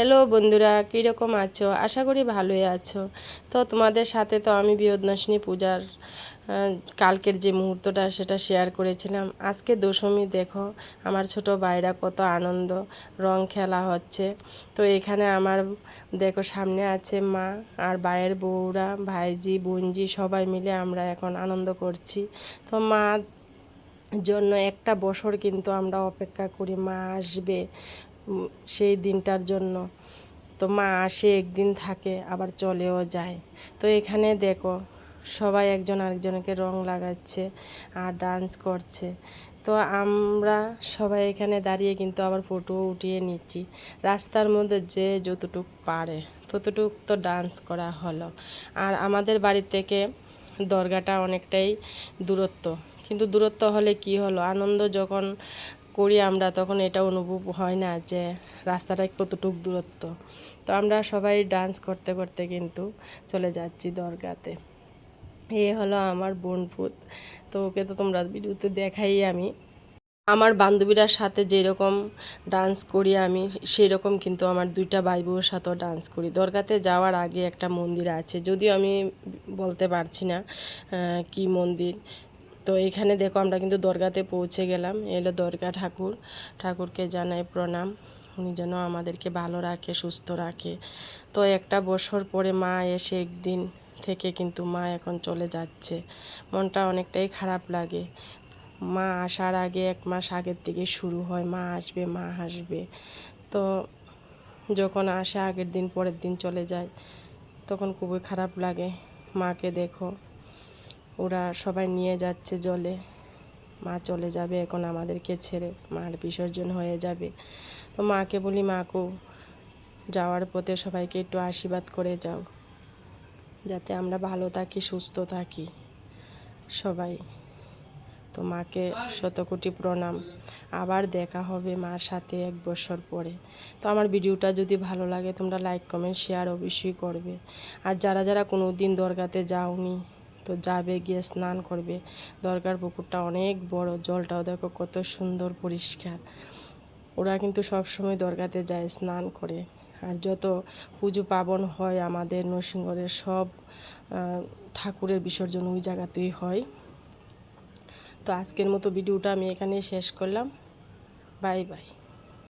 Hello বন্ধুরা, কীরকম আছো? আশা করি ভালোই আছো। তো তোমাদের সাথে তো আমি বিয়োদনাশিনী পূজার কালকের যে মুহূর্তটা সেটা শেয়ার করেছিলাম। আজকে দশমী, দেখো, আমার ছোট ভাইরা কত আনন্দ, রং খেলা হচ্ছে। তো এখানে আমার, দেখো, সামনে আছে মা আর ভাইয়ের বউরা, ভাইজি, বোনজি, সবাই মিলে আমরা এখন আনন্দ করছি। তো মা জন্য একটা বছর কিন্তু আমরা অপেক্ষা করি, মা আসবে। সেই দিনটার জন্য। তো মা আসে, একদিন থাকে, আবার চলেও যায়। তো এখানে দেখো, সবাই একজন আরেকজনকে রং লাগাচ্ছে আর ডান্স করছে। তো আমরা সবাই এখানে দাঁড়িয়ে কিন্তু আবার ফটো উঠিয়ে নিচ্ছি। রাস্তার মধ্যে যে যতটুক পারে, ততটুক তো ডান্স করা হলো। আর আমাদের বাড়ি থেকে দরগাটা অনেকটাই দূরত্ব। কিন্তু দূরত্ব হলে কি হলো? আনন্দ যখন করি আমরা, তখন এটা অনুভব হয় না যে রাস্তাটা কতটুক দূরত্ব। তো আমরা সবাই ডান্স করতে করতে কিন্তু চলে যাচ্ছি দরগাতে। এ হলো আমার বোনপুত তো ওকে তো তোমরা ভিডিওতে দেখাই আমি। আমার বান্ধবীরার সাথে যেরকম ডান্স করি আমি সেই রকম কিন্তু আমার দুইটা ভাই বউর সাথেও ডান্স করি। দরগাতে যাওয়ার আগে একটা মন্দির আছে। যদিও আমি বলতে পারছি না কি মন্দির। তো এখানে দেখো আমরা কিন্তু দরগাতে পৌঁছে গেলাম। এলো দরগা ঠাকুর। ঠাকুরকে জানাই প্রণাম। উনি যেন আমাদেরকে ভালো রাখে, সুস্থ রাখে। তো একটা বছর পরে মা এসে একদিন থেকে কিন্তু মা এখন চলে যাচ্ছে। মনটা অনেকটাই খারাপ লাগে। মা আসার আগে এক মাস আগের থেকে শুরু হয়। মা আসবে মা আসবে তো যখন আসে আগের দিন, পরের দিন চলে যায়, তখন খুবই খারাপ লাগে। মাকে দেখো। ওরা সবাই নিয়ে যাচ্ছে জলে। মা চলে যাবে এখন আমাদেরকে ছেড়ে। মার বিসর্জন হয়ে যাবে। তো মাকে বলি মাকেও যাওয়ার পথে সবাইকে একটু আশীর্বাদ করে যাও। যাতে আমরা ভালো থাকি, সুস্থ থাকি সবাই। তো মাকে শতকোটি প্রণাম। আবার দেখা হবে মার সাথে এক বছর পরে। তো আমার ভিডিওটা যদি ভালো লাগে, তোমরা লাইক কমেন্ট শেয়ার অবশ্যই করবে। আর যারা যারা কোনো দিন দরগাতে যাওনি তো যাবে, গিয়ে স্নান করবে। দরকার পুকুরটা অনেক বড়, জলটাও দেখো কত সুন্দর পরিষ্কার। ওরা কিন্তু সব সময় দরগাতে যায় স্নান করে। আর যত পুজো পার্বণ হয় আমাদের নরসিংগড়ের সব ঠাকুরের বিসর্জন ওই জায়গাতেই হয়। তো আজকের মতো ভিডিওটা আমি এখানেই শেষ করলাম। Bye bye.